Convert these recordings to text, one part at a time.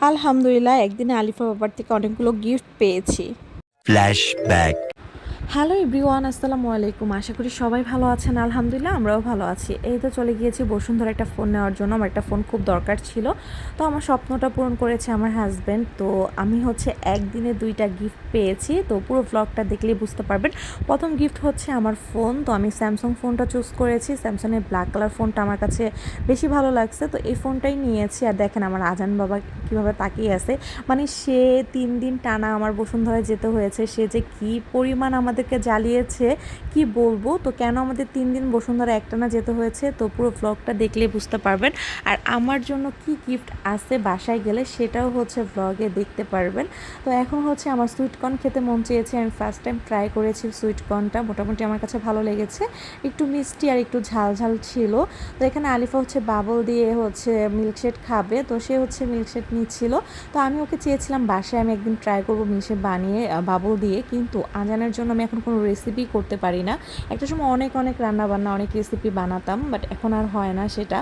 আলহামদুলিল্লাহ একদিনে আলিফা বাবার থেকে অনেকগুলো গিফট পেয়েছি Flashback. হ্যালো এভরিওয়ান, আসসালামু আলাইকুম। আশা করি সবাই ভালো আছেন। আলহামদুলিল্লাহ, আমরাও ভালো আছি। এই তো চলে গিয়েছি বসুন্ধরা একটা ফোন নেওয়ার জন্য। আমার একটা ফোন খুব দরকার ছিল। তো আমার স্বপ্নটা পূরণ করেছে আমার হাজব্যান্ড তো আমি হচ্ছে একদিনে দুইটা গিফট পেয়েছি। তো পুরো ব্লগটা দেখলেই বুঝতে পারবেন। প্রথম গিফট হচ্ছে আমার ফোন তো আমি স্যামসাং ফোনটা চুজ করেছি। স্যামসাংয়ের ব্ল্যাক কালার ফোনটা আমার কাছে বেশি ভালো লাগছে। তো এই ফোনটাই নিয়েছি। আর দেখেন আমার আজান বাবা কীভাবে তাকিয়ে আছে। মানে সে তিন দিন টানা আমার বসুন্ধরায় যেতে হয়েছে। সে যে কী পরিমাণ আমাদেরকে জ্বালিয়েছে, কি বলব? তো কেন আমাদের তিন দিন বসুন্ধরা একটানা যেতে হয়েছে? তো পুরো ব্লগটা দেখলে বুঝতে পারবেন। আর আমার জন্য কি গিফট আছে বাসায় গেলে সেটাও হচ্ছে ব্লগে দেখতে পারবেন। তো এখন হচ্ছে আমার সুইটকর্ন খেতে মন চেয়েছে। আমি ফার্স্ট টাইম ট্রাই করেছি সুইটকর্নটা মোটামুটি আমার কাছে ভালো লেগেছে। একটু মিষ্টি আর একটু ঝাল ঝাল ছিল। তো এখানে আলিফা হচ্ছে বাবল দিয়ে হচ্ছে মিল্কশেক খাবে। তো সে হচ্ছে মিল্কশেক নিচ্ছিল। তো আমি ওকে চেয়েছিলাম বাসায় আমি একদিন ট্রাই করব মিল্কশেক বানিয়ে বাবল দিয়ে। কিন্তু আজানের জন্য আমি এখন কোনো রেসিপি করতে পারি না। একটা সময় অনেক অনেক রান্না বান্না অনেক রেসিপি বানাতাম বাট এখন আর হয় না সেটা।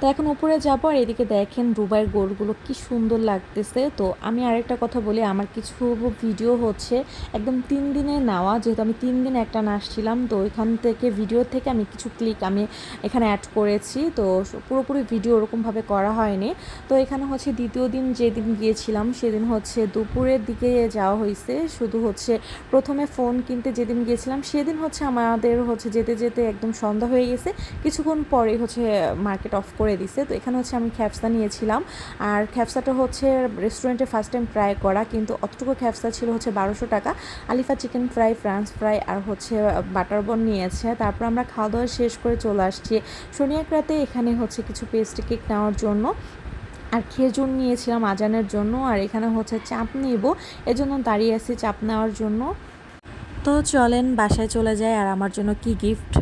তো এখন উপরে যাব আর এদিকে দেখেন দুবাইয়ের গোলগুলো কি সুন্দর লাগতেছে। তো আমি আরেকটা কথা বলি, আমার কিছু ভিডিও হচ্ছে একদম তিন দিনে নেওয়া। যেহেতু আমি তিন দিন একটা নাচছিলাম তো ওইখান থেকে ভিডিও থেকে আমি কিছু ক্লিক আমি এখানে অ্যাড করেছি। তো পুরোপুরি ভিডিও ওরকমভাবে করা হয়নি। তো এখানে হচ্ছে দ্বিতীয় দিন যেদিন গিয়েছিলাম, সেদিন হচ্ছে দুপুরের দিকে যাওয়া হয়েছে শুধু হচ্ছে প্রথমে ফোন কিনতে যেদিন গিয়েছিলাম, সেদিন হচ্ছে আমাদের হচ্ছে যেতে যেতে একদম সন্ধ্যা হয়ে গেছে। কিছুক্ষণ পরে হচ্ছে মার্কেট অফ করে দিছে। তো এখানে হচ্ছে আমি খ্যাপসা নিয়েছিলাম। আর খ্যাপসাটা হচ্ছে রেস্টুরেন্টে ফার্স্ট টাইম ট্রাই করা, কিন্তু অতটুকু খ্যাপসা ছিল হচ্ছে বারোশো টাকা। Alifa chicken fry France fry আর হচ্ছে বাটার বন নিয়েছে। তারপর আমরা খাওয়া দাওয়া শেষ করে চলে আসছি। শনিয়াকরাতে এখানে হচ্ছে কিছু পেস্ট্রি কেক নেওয়ার জন্য। আর খেজুর নিয়েছিলাম আজানের জন্য। আর এখানে হচ্ছে চাপ নিব। এজন্য দাঁড়িয়ে আছি চাপ নেওয়ার জন্য। তো চলেন বাসায় চলে যায় আর আমার জন্য কি গিফট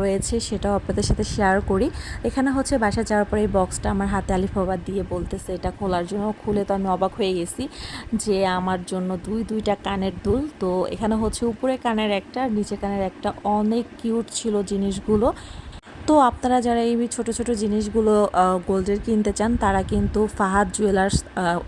রয়েছে, সেটাও আপনাদের সাথে শেয়ার করি। এখানে হচ্ছে বাসা যাওয়ার পরে এই বক্সটা আমার হাতে আলিফ বাবা দিয়ে বলতেছে, এটা খোলার জন্য খুলে তো আমি অবাক হয়ে গেছি যে আমার জন্য দুই, দুইটা কানের দুল। তো এখানে হচ্ছে উপরে কানের একটা নিচে কানের একটা অনেক কিউট ছিল জিনিসগুলো। তো আপনারা যারা এই ছোট ছোট জিনিসগুলো গোল্ডের কিনতে চান, তারা কিন্তু ফাহাদ জুয়েলার্স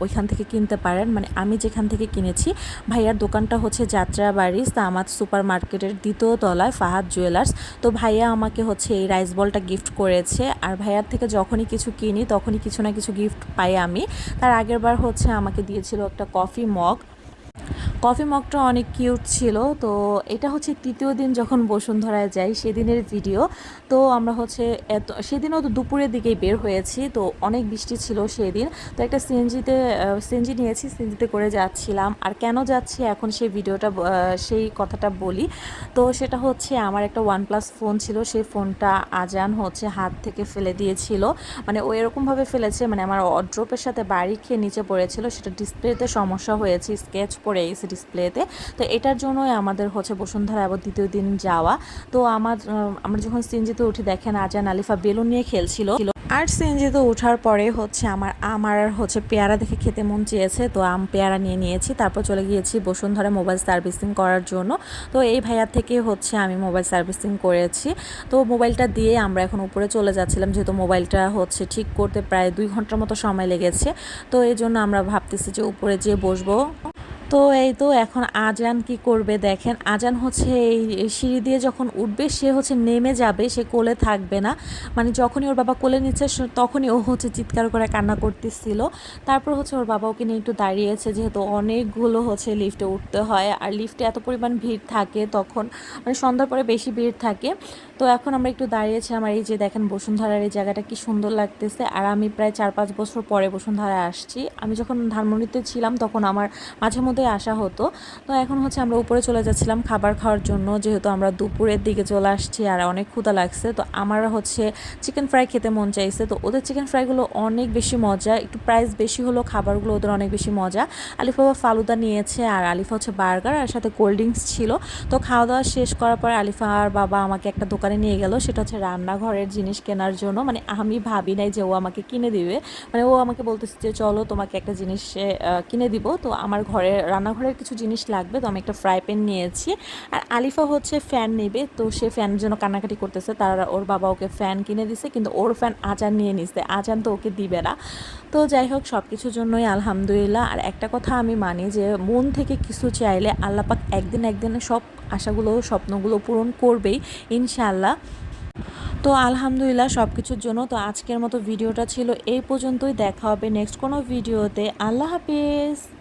ওইখান থেকে কিনতে পারেন। মানে আমি যেখান থেকে কিনেছি, ভাইয়ার দোকানটা হচ্ছে যাত্রাবাড়ি সামাদ সুপার মার্কেটের দ্বিতীয় তলায় ফাহাদ জুয়েলার্স। তো ভাইয়া আমাকে হচ্ছে এই রাইস বলটা গিফট করেছে। আর ভাইয়ার থেকে যখনই কিছু কিনি, তখনই কিছু না কিছু গিফট পাই আমি। তার আগের বার হচ্ছে আমাকে দিয়েছিল একটা কফি মগ। কফি মগটা অনেক কিউট ছিল, তো এটা হচ্ছে তৃতীয় দিন যখন বসুন্ধরায় যাই সেদিনের ভিডিও। তো আমরা হচ্ছে এত, সেদিনও তো দুপুরের দিকেই বের হয়েছি, তো অনেক বৃষ্টি ছিল সেদিন। তো একটা সিএনজিতে সিএনজি নিয়েছি, সিএনজিতে করে যাচ্ছিলাম। আর কেন যাচ্ছি এখন সেই ভিডিওটা সেই কথাটা বলি। তো সেটা হচ্ছে আমার একটা ওয়ান প্লাস ফোন ছিল, সেই ফোনটা আজান হচ্ছে হাত থেকে ফেলে দিয়েছিল। মানে ও এরকমভাবে ফেলেছে মানে আমার অড্রপের সাথে বাড়ি খেয়ে নিচে পড়েছিল, সেটা ডিসপ্লেতে সমস্যা হয়েছে স্কেচ পড়ে গেছে ডিসপ্লেতে তো এটার জন্যই আমাদের হচ্ছে বসুন্ধরা আবার দ্বিতীয় দিন যাওয়া। তো আমার আমরা যখন সিনজিতে উঠে, দেখেন আজান আলিফা বেলুন নিয়ে খেলছিল। আর সিএনজিতে ওঠার পরে হচ্ছে আমার আমার হচ্ছে পেয়ারা দেখে খেতে মন চেয়েছে। তো আম পেয়ারা নিয়ে নিয়েছি, তারপর চলে গিয়েছি বসুন্ধরা মোবাইল সার্ভিসিং করার জন্য। তো এই ভাইয়ার থেকে হচ্ছে আমি মোবাইল সার্ভিসিং করেছি। তো মোবাইলটা দিয়ে আমরা এখন উপরে চলে যাচ্ছিলাম, যেহেতু মোবাইলটা হচ্ছে ঠিক করতে প্রায় দুই ঘণ্টার মতো সময় লেগেছে। তো এই জন্য আমরা ভাবতেছি যে উপরে যেয়ে বসবো। তো এই তো এখন আজান কি করবে দেখেন। আজান হচ্ছে এই সিঁড়ি দিয়ে যখন উঠবে, সে হচ্ছে নেমে যাবে, সে কোলে থাকবে না। মানে যখনই ওর বাবা কোলে নিচ্ছে তখনই ও হচ্ছে চিৎকার করে কান্না করতেছিল। তারপর হচ্ছে ওর বাবা ওকে নিয়ে একটু দাঁড়িয়েছে, যেহেতু অনেকগুলো হচ্ছে লিফটে উঠতে হয়। আর লিফটে এত পরিমাণ ভিড় থাকে তখন মানে সন্ধ্যার পরে বেশি ভিড় থাকে। তো এখন আমরা একটু দাঁড়িয়েছি, আমার এই যে দেখেন বসুন্ধরার এই জায়গাটা কি সুন্দর লাগতেছে। আর আমি প্রায় চার পাঁচ বছর পরে বসুন্ধরায় আসছি। আমি যখন ধানমন্ডিতে ছিলাম, তখন আমার মাঝে মধ্যে আসা হতো। তো এখন হচ্ছে আমরা উপরে চলে যাচ্ছিলাম খাবার খাওয়ার জন্য, যেহেতু আমরা দুপুরের দিকে চলে আসছি আর অনেক ক্ষুদা লাগছে। তো আমার হচ্ছে চিকেন ফ্রাই খেতে মন চাইছে। তো ওদের চিকেন ফ্রাইগুলো অনেক বেশি মজা, একটু প্রাইস বেশি হলো খাবারগুলো ওদের অনেক বেশি মজা। আলিফা ফালুদা নিয়েছে আর আলিফা হচ্ছে বার্গার আর সাথে কোল্ড ড্রিঙ্কস ছিল। তো খাওয়া দাওয়া শেষ করার পর আলিফা আর বাবা আমাকে একটা দোকানে নিয়ে গেল। সেটা হচ্ছে রান্নাঘরের জিনিস কেনার জন্য। মানে আমি ভাবি নাই যে ও আমাকে কিনে দিবে। মানে ও আমাকে বলতেছে যে, চলো তোমাকে একটা জিনিস কিনে দিব। তো আমার ঘরের রান্নাঘরের কিছু জিনিস লাগবে, তো আমি একটা ফ্রাই প্যান নিয়েছি। আর আলিফা হচ্ছে ফ্যান নেবে, তো সে ফ্যানের জন্য কান্নাকাটি করতেছে। তার, ওর বাবা ওকে ফ্যান কিনে দিছে, কিন্তু ওর ফ্যান আজান নিয়ে নিছে। আজান তো ওকে দিবে না। তো যাই হোক সব কিছুর জন্যই আলহামদুলিল্লাহ। আর একটা কথা আমি মানি যে, মন থেকে কিছু চাইলে আল্লাপাক একদিন একদিন সব আশাগুলো, স্বপ্নগুলো পূরণ করবেই, ইনশাআল্লাহ। তো আলহামদুলিল্লাহ সব কিছুর জন্য। তো আজকের মতো ভিডিওটা ছিল এই পর্যন্তই। দেখা হবে নেক্সট কোনো ভিডিওতে। আল্লাহ হাফিজ।